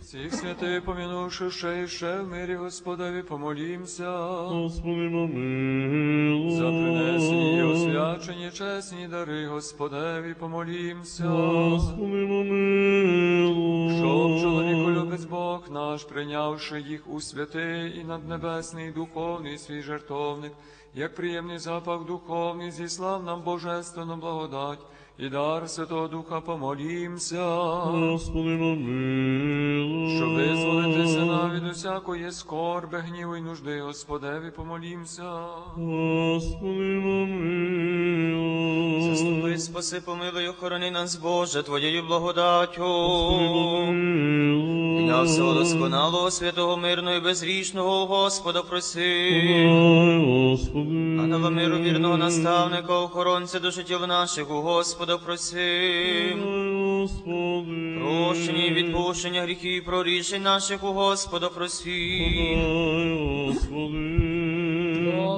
Всіх святих помінувши ще і ще в мирі Господеві помолімся. Господи, помилуй. За принесені і освячені чесні дари Господеві помолімся. Господи, помилуй. Щоб чоловіку любець Бог наш, прийнявши їх у святий і наднебесний духовний свій жертовник, як приємний запах духовний, зіслав нам божественну благодать і дар Святого Духа помолімся. Господи, помилуй. Щоб визволитися нам від усякої скорби, гніву й нужди, Господеві помолімся. Господи, помилуй. Заступи, спаси, помилуй, охорони нас, Боже, Твоєю благодаттю. Господи, помилуй. Ім'я всього досконалого, святого, мирного і безрічного, Господа проси. Господи. Ангела миру, вірного наставника, охоронця до життів наших, у Господа проси. Дай, Господи. Прощення і відпущення гріхів прорішень наших, у Господа Просим. Дай, Господи.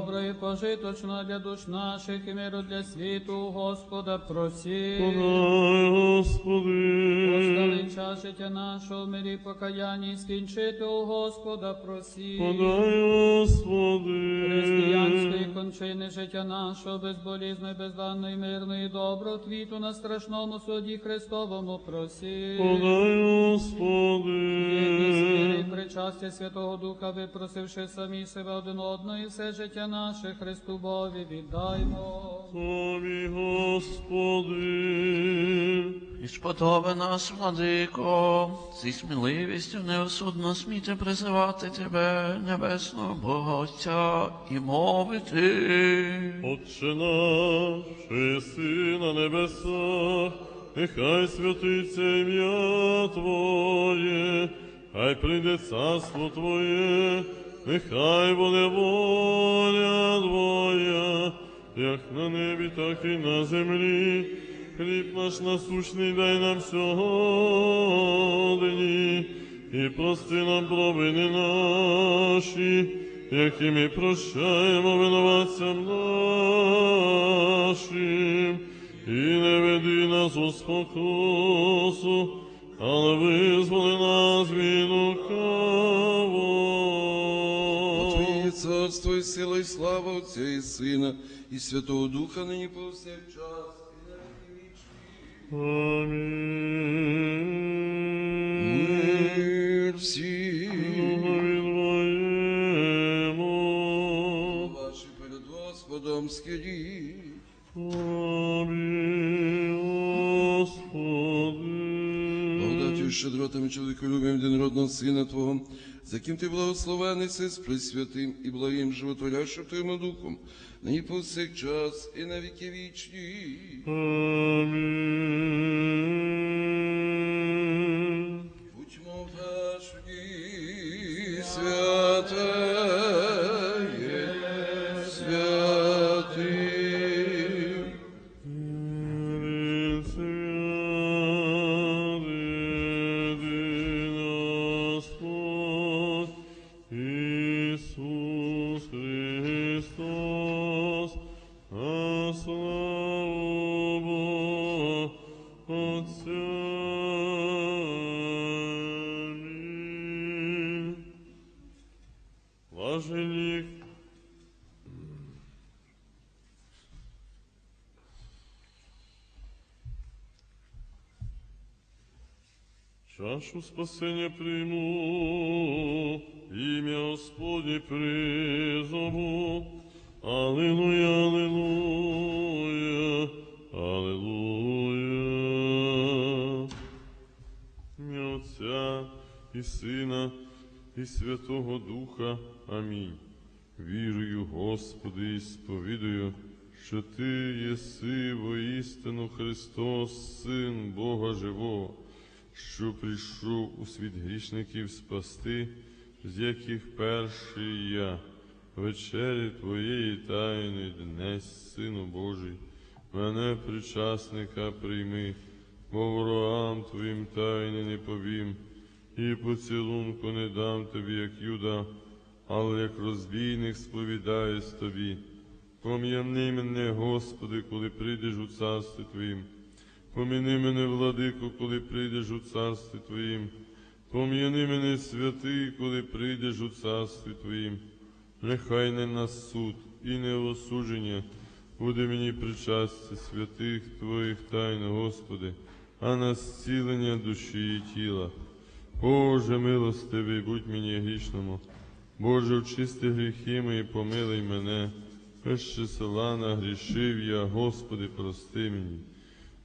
Добро і пожиточно для душ наших і миру для світу, Господа просі. Подай, Господи. Остави час життя нашого в мирі покаяння і скінчити у Господа просі. Подай, Господи. Християнської кончини життя нашого безболізно і безданно і мирно добро твіту на страшному суді Христовому просі. Подай, Господи. причастя Святого Духа, випросивши самі себе один одного і все життя наше Христу Бові віддаймо. Тобі, Господи. І сподоби нас, владико, зі сміливістю неосудно сміти призивати тебе, небесного Бога Отця, і мовити. Отче наш, що єси на небесах, нехай святиться ім'я Твоє, хай прийде царство Твоє, нехай буде воля Твоя, як на небі, так і на землі. Хліб наш насущний дай нам сьогодні, і прости нам провини наші, які ми прощаємо винуватцям нашим, і не веди нас у спокусу, сила, і слава Отця і Сина, і Святого Духа нині повсякчас. і на віки І чоловіколюбим єдинородного Сина Твого, за ким ти благословений си з пресвятим і благим животворящим Твоїм Духом, нині повсякчас і на віки вічні. Амінь. Чашу спасення прийму, ім'я Господнє призову. Аллилуйя, аллилуйя, аллилуйя. Ім'я Отця і Сина, і Святого Духа. Амінь. Вірую, Господи, і сповідую, що Ти єси воістину Христос, Син Бога Живого, що прийшов у світ грішників спасти, з яких перший я, вечері Твоєї тайни днес, Сину Божий, мене причасника прийми, бо ворогам Твоїм тайни не повім, і поцілунку не дам тобі, як юда, але як розбійник сповідаюсь тобі. Пом'яни мене, Господи, коли прийдеш у царстві Твоїм, Поміни мене, владико, коли прийдеш у царстві Твоїм. Пом'яни мене, святий, коли прийдеш у царстві Твоїм. Нехай не на суд і не осудження буде мені причастя святих Твоїх тайн, Господи, а на зцілення душі і тіла. Боже милостивий, будь мені грішному. Боже, очисти гріхи мої, помилуй мене. Без числа нагрішив я, Господи, прости мені.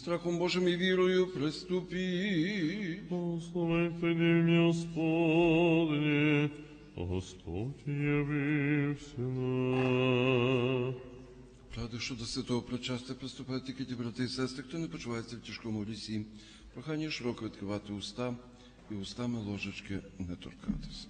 Страхом Божим і вірою. Благословен ти ім'я Господнє, Господь явився нам. Правда, що до святого причастя приступають тільки ті брати і сестри, хто не почувається в тяжкому лісі. Прохання широко відкривати уста і устами ложечки не торкатися.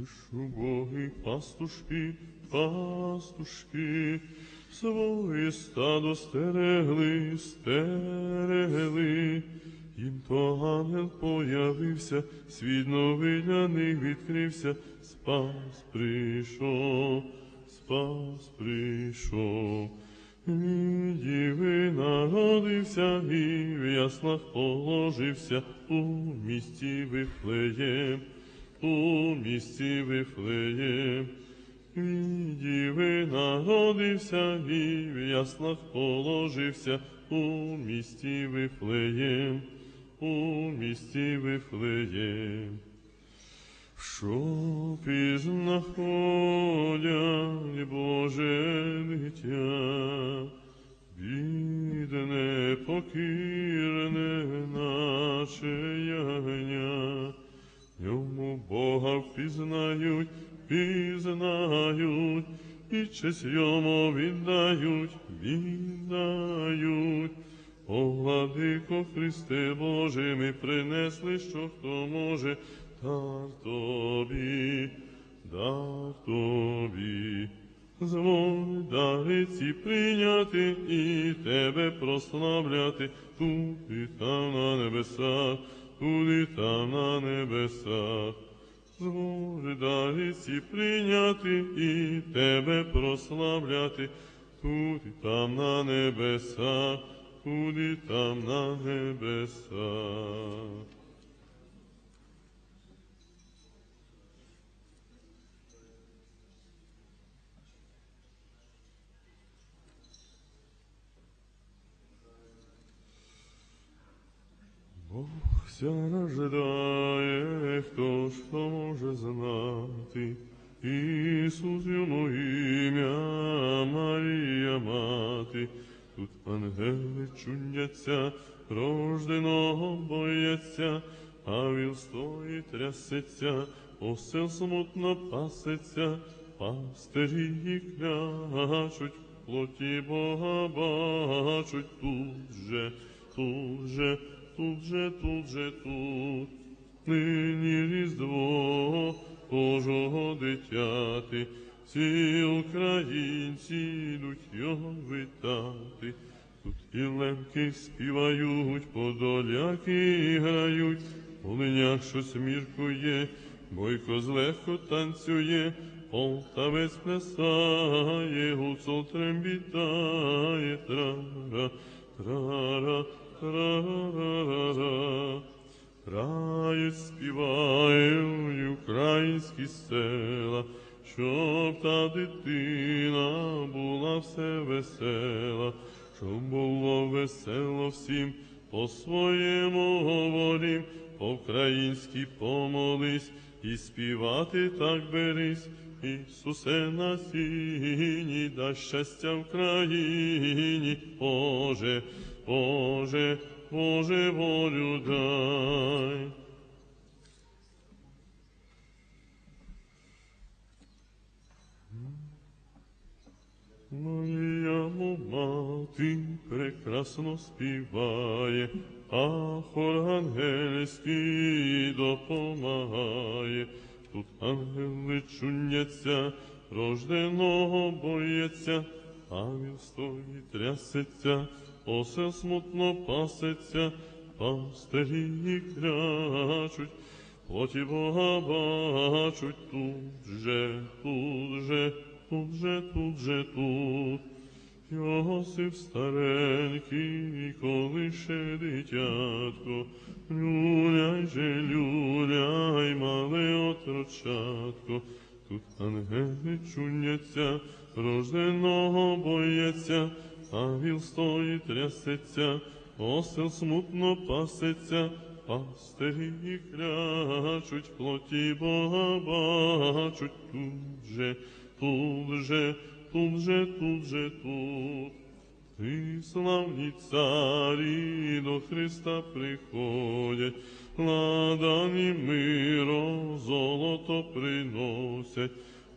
Лиш убогі пастушки, пастушки, своє стадо стерегли, стерегли. Їм то ангел появився, світ новий для них відкрився, спас прийшов, спас прийшов. Від Діви народився і в яслах положився у місті Вифлеєм, у місті Вифлеєм. Діви народився і в яслах положився у місті Вифлеєм, у місті Вифлеєм. Що пізнаходять Боже дитя, бідне, покірне, наче ягня, Йому Бога впізнають, пізнають, і честь йому віддають, віддають. О, владико Христе Боже, ми принесли, що хто може, дар тобі, дар тобі. Зволь дариці прийняти і тебе прославляти тут і там на небесах, тут там на небесах. Зволь і прийняти і тебе прославляти тут і там на небесах, тут там на небесах. Бог ся рождає, хто ж то може знати. Ісус йому ім'я, Марія мати. Тут ангели чуняться, рожденого бояться, а віл стоїть трясеться, осел смутно пасеться, пастирі їх клячуть, плоті Бога бачуть тут же, тут же, тут же, тут же, тут. Нині різдво Божого дитяти, всі українці йдуть його вітати. Тут і лемки співають, подоляки грають, полиняк щось міркує, бойко злегко танцює, Полтавець плясає, гуцул трембітає, трара, трара, трара. Крають співають українські села, щоб та дитина була все весела, щоб було весело всім по своєму говорім, по-українськи помолись і співати так берись. Ісусе на сіні, да щастя в країні, Боже, Боже, Боже, волю дай. Моя мати прекрасно співає, а хор ангельський допомагає. Тут ангели чуняться, рожденого боється, ангел стоїть трясеться, осел смутно пасеться, пастирі крячуть, плоті Бога бачуть тут же, тут же, тут же, тут же, тут. Йосип старенький, коли ще дитятко, люляй же, люляй, мале отрочатко, тут ангели чуняться, рожденого боється, а віл стоїть трясеться, осел смутно пасеться, пастирі крячуть, плоті Бога бачуть, тут же, тут же, тут же, тут же, тут. Ти славні царі до Христа приходять, ладані миро, золото приносять,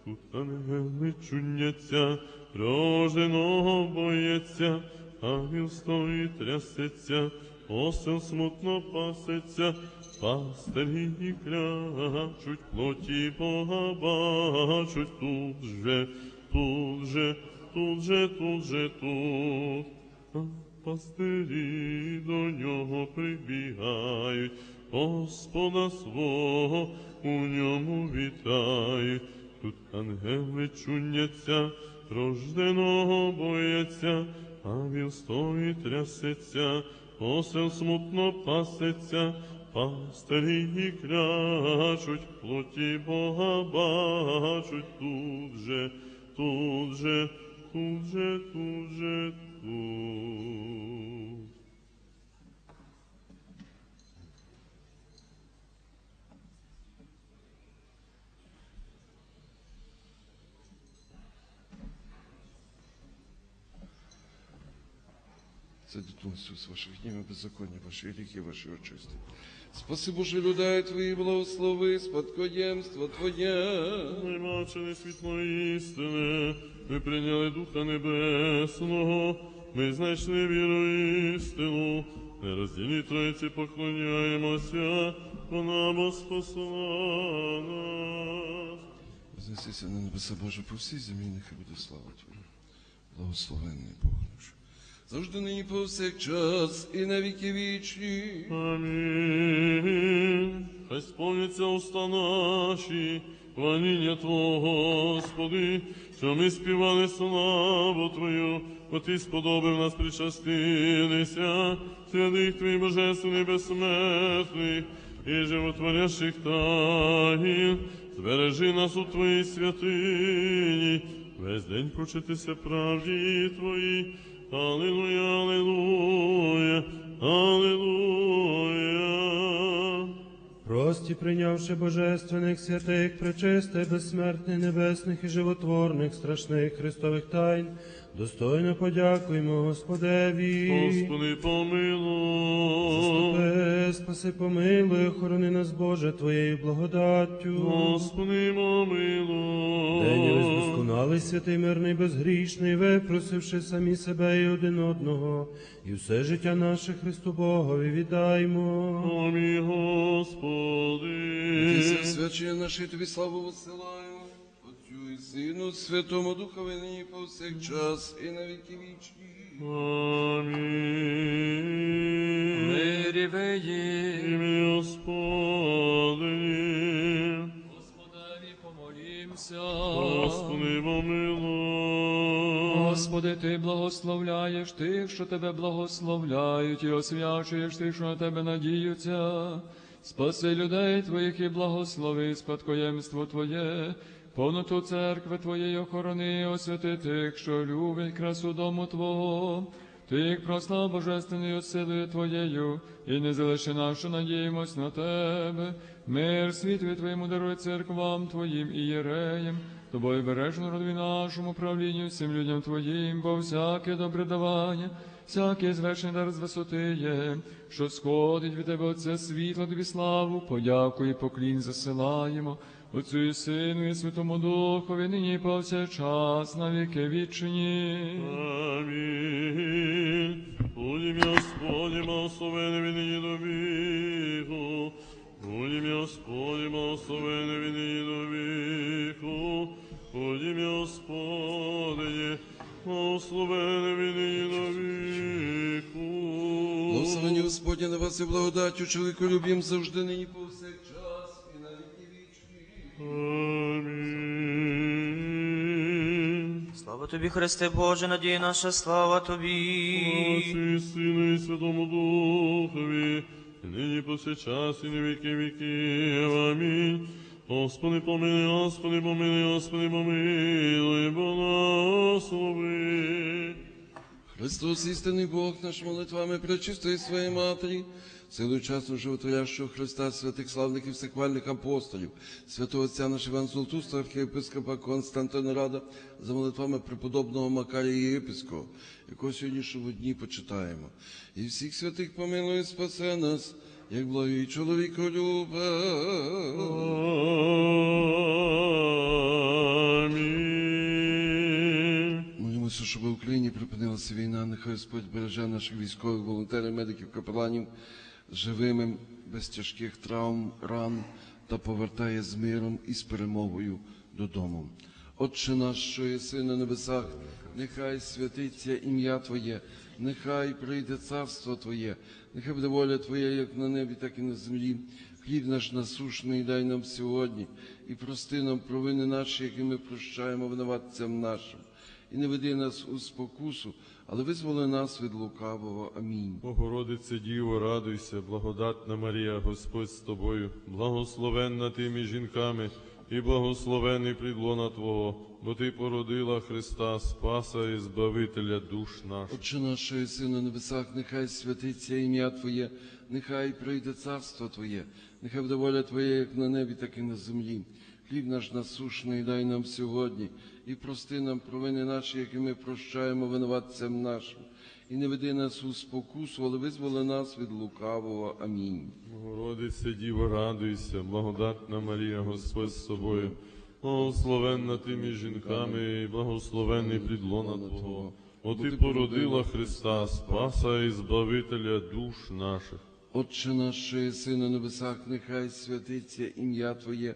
тут ангели чуняться, рожденого боється, ангел стоїть трясеться, осел смутно пасеться, пастирі крячуть, плоті Бога бачуть, тут же, тут же, тут же, тут же, тут. А пастирі до нього прибігають, Господа свого у ньому вітають. Тут ангели чуняться, рожденого бояться, а він стоїть трясеться, осел смутно пасеться, пастирі крячуть, плоті Бога бачуть тут же, тут же, тут же, тут же, тут. Садит Он Иисус ваших и беззакония ваши, грехи ваши очисти. Спаси Боже людей Твої, благослови, спадкоємство Твоє. Вимачене світло істини, ми прийняли Духа Небесного, ми знайшли віру істину, нероздільній Троїці поклоняємося, вона бо спасла нас. Вознесися на небеса Боже по всій землі, нехай буде слава Твоя. Благословенний Бог наш. Завжди нині повсякчас і на віки вічні. Амінь. Хай сповняться уста наші, хваління Твого, Господи, що ми співали славу Твою, бо Ти сподобав нас причастилися, святих Твій божественний безсмертний і животворящих таїн, збережи нас у Твоїй святині, весь день прочитися правді Твої. Аллилуйя, аллилуйя, аллилуйя. Прості, прийнявши божественних святих, пречистих, безсмертних, небесних і животворних, страшних Христових тайн, достойно подякуємо Господеві. Господи, помилуй. Заступи, спаси, помилуй, охорони нас, Боже, Твоєю благодаттю. Господи, помилуй. День весь святий, мирний, безгрішний, випросивши самі себе і один одного, і все життя наше Христу Богові віддаймо. Помі, Господи. Тися свячення наші Тобі славу висилаємо. Отцю і Сину, Святому Духові нині повсякчас і на віки вічні. Амінь. Мирі Ім'я Господи. Помолімся. Господи, помилуй. Господи, Ти благословляєш тих, що Тебе благословляють, і освячуєш тих, що на Тебе надіються. Спаси людей Твоїх і благослови спадкоємство Твоє, повноту церкви Твоєї охорони, освяти тих, що любить красу дому Твого. Ти їх прослав божественною силою Твоєю, і не залиши що надіємось на Тебе. Мир світові Твоєму даруй церквам Твоїм і єреям, Тобою береш народові нашому правлінню, всім людям Твоїм, бо всяке добре давання, всякий звершений дар з висоти є, що сходить від Тебе Отця світла, тобі славу, подяку і поклін засилаємо. Отцю і Сину, і Святому Духові, нині і повсякчас, на віки вічні. Амінь. Будем Господи, благословений він нині до віку. Будем Господи, благословений він нині до віку. Будем Господи, благословений він нині до віку. Благословені на вас і благодаттю, чоловіку любім завжди нині повсякчас тобі, Христе Боже, надія наша, слава тобі. Отцю і Сину і Святому Духові, і нині повсякчас і на віки віків. Амінь. Господи, помилуй, Господи, помилуй, Господи, помилуй, благослови. Христос, істинний Бог, наш молитвами пречистої своєї матері, силою часу животворящого Христа, святих славних і всехвальних апостолів, святого Отця наш Іван Золотуста, архієпископа Константина Рада, за молитвами преподобного Макарія Єпиского, якого сьогоднішнього дні почитаємо. І всіх святих помилуй, спасе нас, як благий чоловіко Амінь. Молимося, щоб в Україні припинилася війна. Нехай Господь береже наших військових волонтерів, медиків, капеланів живими, без тяжких травм, ран та повертає з миром і з перемогою додому. Отче наш, що єси на небесах, нехай святиться ім'я Твоє, нехай прийде царство Твоє, нехай буде воля Твоя, як на небі, так і на землі. Хліб наш насушний дай нам сьогодні, і прости нам провини наші, які ми прощаємо винуватцям нашим. І не веди нас у спокусу, але визволи нас від лукавого. Амінь. Богородице Діво, радуйся, благодатна Марія, Господь з тобою, благословенна ти між жінками, і благословений придлона Твого, бо Ти породила Христа, Спаса і Збавителя душ наших. Отче наш, що єси на небесах, нехай святиться ім'я Твоє, нехай прийде царство Твоє, нехай буде воля Твоя, як на небі, так і на землі. Хліб наш насушний дай нам сьогодні, і прости нам провини наші, які ми прощаємо винуватцям нашим. І не веди нас у спокусу, але визволи нас від лукавого. Амінь. Богородице Діво, радуйся, благодатна Марія, Господь з тобою, благословенна ти між жінками, і благословений придлона Твого, бо Ти породила Христа, Спаса і Збавителя душ наших. Отче наш, що єси на небесах, нехай святиться ім'я Твоє,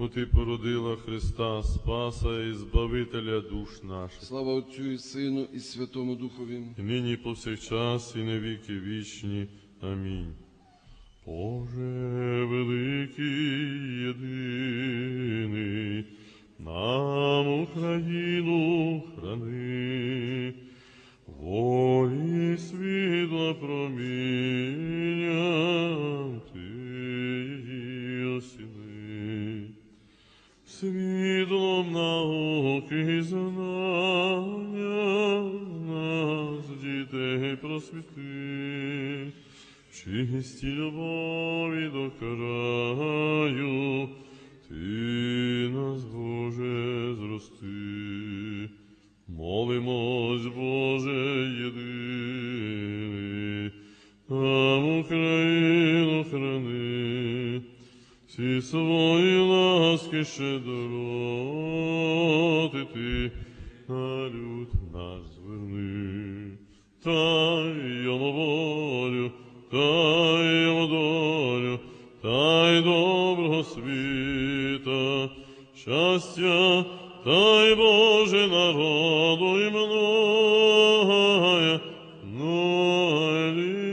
бо Ти породила Христа, Спаса і Збавителя душ наших. Слава Отцю і Сину, і Святому Духові. І нині повсякчас, і на віки вічні. Амінь. Боже великий єдиний, нам Україну храни, волі світла проміння просвіти, чисті любові до краю, ти нас, Боже, зрости. Молимось, Боже, єдиний, нам Україну храни, всі свої ласки щедроти ти на люд наш зверни. Дай йому волю, дай йому долю, дай доброго світа, щастя, дай Боже народу і многое, ліна.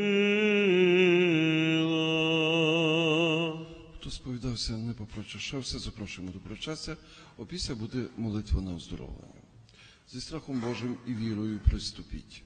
Хто сповідався, не попрочащався, запрошуємо до причастя, опісля буде молитва на оздоровлення. Зі страхом Божим і вірою приступіть.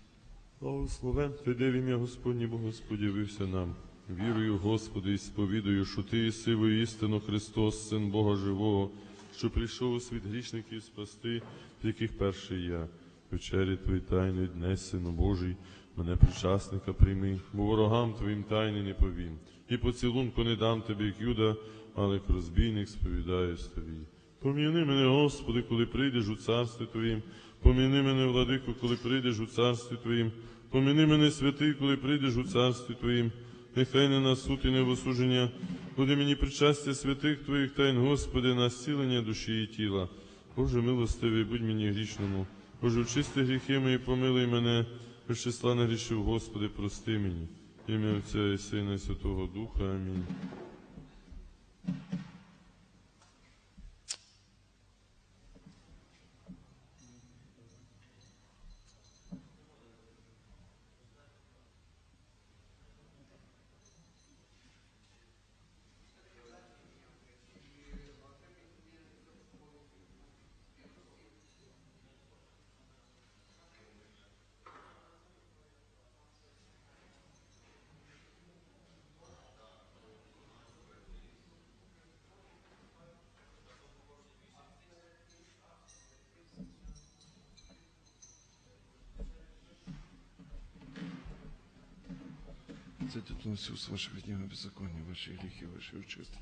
Благословен ти, в ім'я Господнє Бог Господь явився нам. Вірую, Господи, і сповідаю, що Ти єси істину Христос, Син Бога Живого, що прийшов у світ грішників спасти, з яких перший я. Вечері Твої тайни дне, Сину Божий, мене причасника прийми, бо ворогам Твоїм тайни не повім. І поцілунку не дам Тобі, як юда, але як розбійник сповідаюсь Тобі. Пом'яни мене, Господи, коли прийдеш у царстві Твоїм, пом'яни мене, владико, коли прийдеш у царстві Твоїм, пом'яни мене, святий, коли прийдеш у царстві Твоїм, нехай не на суд і не в осудження, буде мені причастя святих Твоїх тайн, Господи, на зцілення душі і тіла. Боже милостивий, будь мені грішному, Боже, очисти гріхи мої, помилуй мене, числа не грішив, Господи, прости мені. Ім'я Отця і Сина і Святого Духа. Амінь. Це тут Ісус, ваше від нього беззаконня, ваші гріхи, ваші очисти.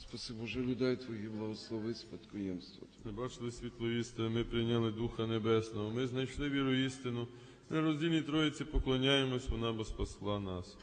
Спаси Боже, людей Твої, благослови спадкоємство. Ми бачили світло істини, ми прийняли Духа Небесного, ми знайшли віру істину, нероздільній Троїці поклоняємось, вона бо спасла нас.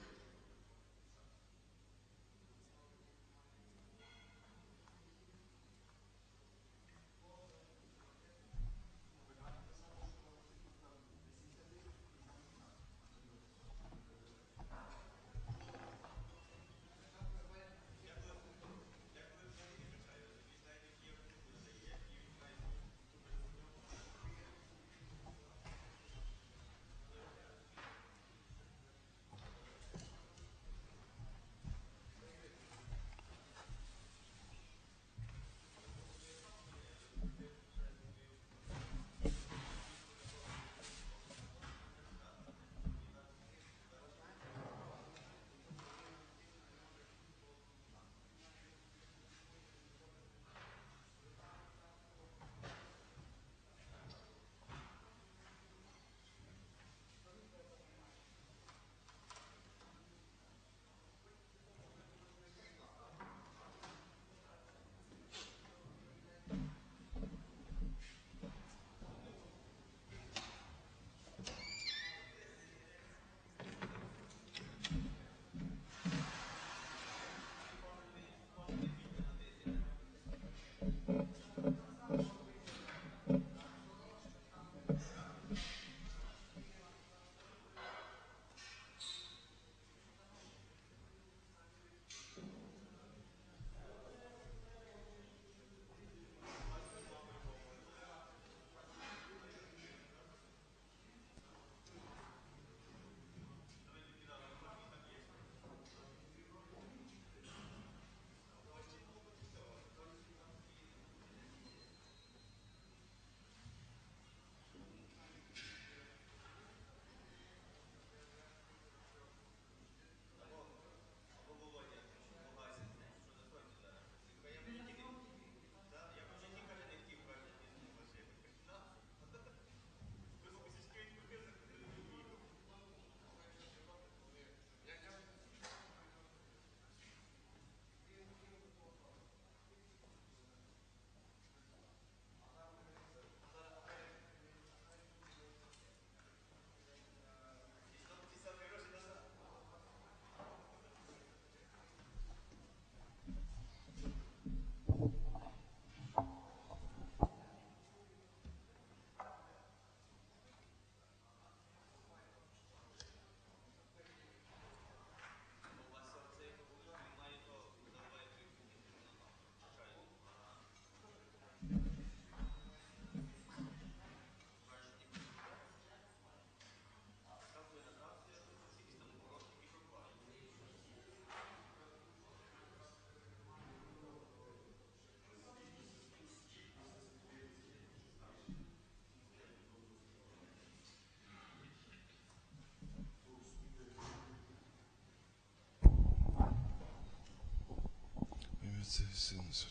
C'est le sens.